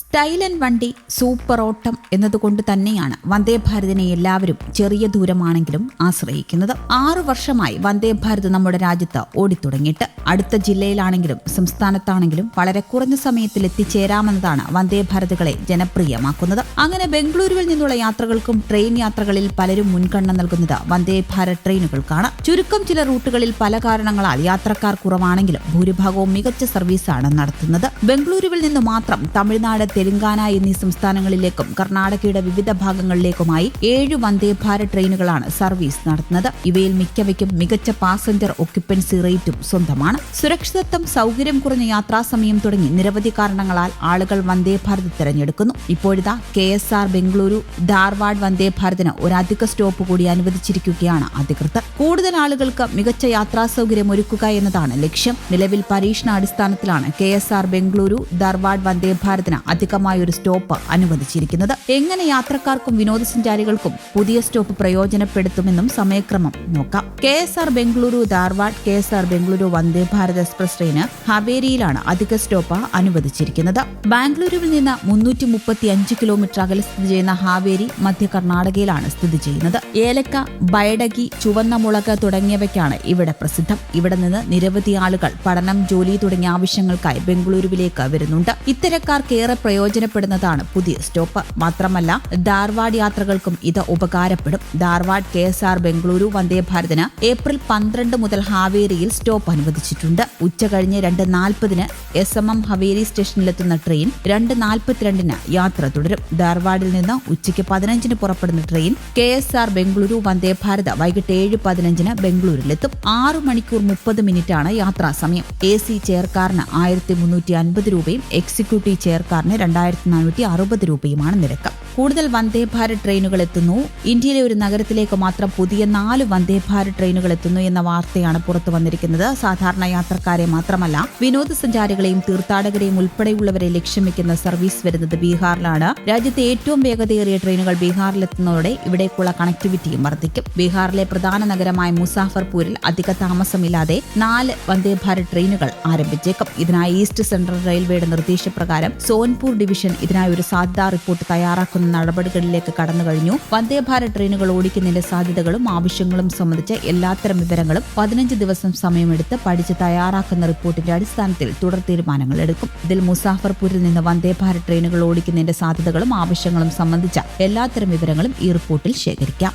സ്റ്റൈലൻ വണ്ടി സൂപ്പർ ഓട്ടം എന്നതുകൊണ്ട് തന്നെയാണ് വന്ദേ ഭാരതിനെ എല്ലാവരും ചെറിയ ദൂരമാണെങ്കിലും ആശ്രയിക്കുന്നത്. ആറു വർഷമായി വന്ദേ ഭാരത് നമ്മുടെ രാജ്യത്ത് ഓടിത്തുടങ്ങിയിട്ട്. അടുത്ത ജില്ലയിലാണെങ്കിലും സംസ്ഥാനത്താണെങ്കിലും വളരെ കുറഞ്ഞ സമയത്തിൽ എത്തിച്ചേരാമെന്നതാണ് വന്ദേ ഭാരതുകളെ ജനപ്രിയമാക്കുന്നത്. അങ്ങനെ ബംഗളൂരുവിൽ നിന്നുള്ള യാത്രകൾക്കും ട്രെയിൻ യാത്രകളിൽ പലരും മുൻഗണന നൽകുന്നത് വന്ദേ ഭാരത് ട്രെയിനുകൾക്കാണ്. ചുരുക്കം ചില റൂട്ടുകളിൽ പല കാരണങ്ങളാൽ യാത്രക്കാർ കുറവാണെങ്കിലും ഭൂരിഭാഗവും മികച്ച സർവീസാണ് നടത്തുന്നത്. ബംഗളൂരുവിൽ നിന്ന് മാത്രം തമിഴ്നാട് തെലങ്കാന എന്നീ സംസ്ഥാനങ്ങളിലേക്കും കർണാടകയുടെ വിവിധ ഭാഗങ്ങളിലേക്കുമായി ഏഴ് വന്ദേ ഭാരത് ട്രെയിനുകളാണ് സർവീസ് നടത്തുന്നത്. ഇവയിൽ മിക്കവയ്ക്കും മികച്ച പാസഞ്ചർ ഒക്യുപ്പൻസി റേറ്റും സ്വന്തമാണ്. സുരക്ഷിതത്വം സൗകര്യം കുറഞ്ഞ യാത്രാസമയം തുടങ്ങി നിരവധി കാരണങ്ങളാൽ ആളുകൾ വന്ദേ ഭാരത് തിരഞ്ഞെടുക്കുന്നു. ഇപ്പോഴിതാ K S R Bengaluru Dharwad Vande ഭാരതിന് ഒരധിക സ്റ്റോപ്പ് കൂടി അനുവദിച്ചിരിക്കുകയാണ് അധികൃതർ. കൂടുതൽ ആളുകൾക്ക് മികച്ച യാത്രാ സൗകര്യം ഒരുക്കുക എന്നതാണ് ലക്ഷ്യം. നിലവിൽ പരീക്ഷണാടിസ്ഥാനത്തിലാണ് K S R Bengaluru Dharwad Vande ഭാരതിന് അധികമായ ഒരു സ്റ്റോപ്പ് അനുവദിച്ചിരിക്കുന്നത്. എങ്ങനെ യാത്രക്കാർക്കും വിനോദസഞ്ചാരികൾക്കും പുതിയ സ്റ്റോപ്പ് പ്രയോജനപ്പെടുത്തുമെന്നും സമയക്രമം നോക്കാം. K S R Bengaluru Dharwad K S R Bengaluru Vande Bharat express train ഹവേരിയിലാണ് അധിക സ്റ്റോപ്പ് അനുവദിച്ചിരിക്കുന്നത്. ബാംഗ്ലൂരുവിൽ നിന്ന് മുന്നൂറ്റി മുപ്പത്തി അഞ്ച് കിലോമീറ്റർ അകലെ സ്ഥിതി ചെയ്യുന്ന ഹാവേരി മധ്യ കർണാടകയിലാണ് സ്ഥിതി ചെയ്യുന്നത്. ഏലക്ക ബയഡഗി ചുവന്ന മുളക് തുടങ്ങിയവയ്ക്കാണ് ഇവിടെ പ്രസിദ്ധം. ഇവിടെ നിന്ന് നിരവധി ആളുകൾ പഠനം ജോലി തുടങ്ങിയ ആവശ്യങ്ങൾക്കായി ബംഗളൂരുവിലേക്ക് വരുന്നുണ്ട്. ഇത്തരക്കാർക്ക് ഏറെ പ്രയോജനപ്പെടുന്നതാണ് പുതിയ സ്റ്റോപ്പ്. മാത്രമല്ല ധാർവാഡ് യാത്രകൾക്കും ഇത് ഉപകാരപ്പെടും. Dharwad K S R Bengaluru Vande ഭാരതിന് April പന്ത്രണ്ട് മുതൽ ഹാവേരിയിൽ സ്റ്റോപ്പ് അനുവദിച്ചിട്ടുണ്ട്. ഉച്ച കഴിഞ്ഞ് രണ്ട് നാൽപ്പതിന് എസ് എം എം ഹവേരി സ്റ്റേഷനിലെത്തുന്ന ട്രെയിൻ രണ്ട് നാൽപ്പത്തിരണ്ടിന് യാത്ര തുടരും. ധാർവാഡിൽ നിന്ന് ഉച്ചയ്ക്ക് പതിനഞ്ചിന് പുറപ്പെടുന്ന train K S R Bengaluru Vande Bharat വൈകിട്ട് ഏഴ് പതിനഞ്ചിന് ബംഗളൂരിലെത്തും. ആറ് മണിക്കൂർ മുപ്പത് മിനിറ്റാണ് യാത്രാ സമയം. എ സി ചെയർക്കാരന് ആയിരത്തി മുന്നൂറ്റി അൻപത് രൂപയും എക്സിക്യൂട്ടീവ് ചെയർക്കാരന് രണ്ടായിരത്തി നാനൂറ്റി അറുപത് രൂപയുമാണ് നിരക്ക്. കൂടുതൽ വന്ദേ ഭാരത് ട്രെയിനുകൾ എത്തുന്നു. ഇന്ത്യയിലെ ഒരു നഗരത്തിലേക്ക് മാത്രം പുതിയ നാല് വന്ദേ ഭാരത് ട്രെയിനുകൾ എത്തുന്നു എന്ന വാർത്തയാണ് പുറത്തു വന്നിരിക്കുന്നത്. സാധാരണ യാത്രക്കാരെ മാത്രമല്ല വിനോദസഞ്ചാരികളെയും തീർത്ഥാടകരെയും ഉൾപ്പെടെയുള്ളവരെ ലക്ഷ്യം വെക്കുന്ന സർവീസ് വരുന്നത് ബീഹാറിലാണ്. രാജ്യത്തെ ഏറ്റവും വേഗതയേറിയ ട്രെയിനുകൾ ബീഹാറിലെത്തുന്നതോടെ ഇവിടേക്കുള്ള കണക്ടിവിറ്റിയും വർദ്ധിക്കും. ബീഹാറിലെ പ്രധാന നഗരമായ മുസാഫർപൂരിൽ അധിക താമസമില്ലാതെ നാല് വന്ദേ ഭാരത് ട്രെയിനുകൾ ആരംഭിച്ചേക്കും. ഇതിനായി ഈസ്റ്റ് സെൻട്രൽ റെയിൽവേയുടെ നിർദ്ദേശപ്രകാരം സോൻപൂർ ഡിവിഷൻ ഇതിനായി ഒരു സാധ്യതാ റിപ്പോർട്ട് തയ്യാറാക്കുന്ന നടപടികളിലേക്ക് കടന്നു കഴിഞ്ഞു. വന്ദേ ഭാരത് ട്രെയിനുകൾ ഓടിക്കുന്നതിന്റെ സാധ്യതകളും ആവശ്യങ്ങളും സംബന്ധിച്ച് എല്ലാത്തരം വിവരങ്ങളും പതിനഞ്ച് ദിവസം സമയമെടുത്ത് പഠിച്ച് തയ്യാറാക്കുന്ന റിപ്പോർട്ടിന്റെ അടിസ്ഥാനത്തിൽ തുടർ തീരുമാനങ്ങൾ എടുക്കും. ഇതിൽ മുസാഫർപൂരിൽ നിന്ന് വന്ദേ ഭാരത് ട്രെയിനുകൾ ഓടിക്കുന്നതിന്റെ സാധ്യതകളും ആവശ്യങ്ങളും സംബന്ധിച്ച എല്ലാത്തരം വിവരങ്ങളും ഈ റിപ്പോർട്ടിൽ ശേഖരിക്കാം.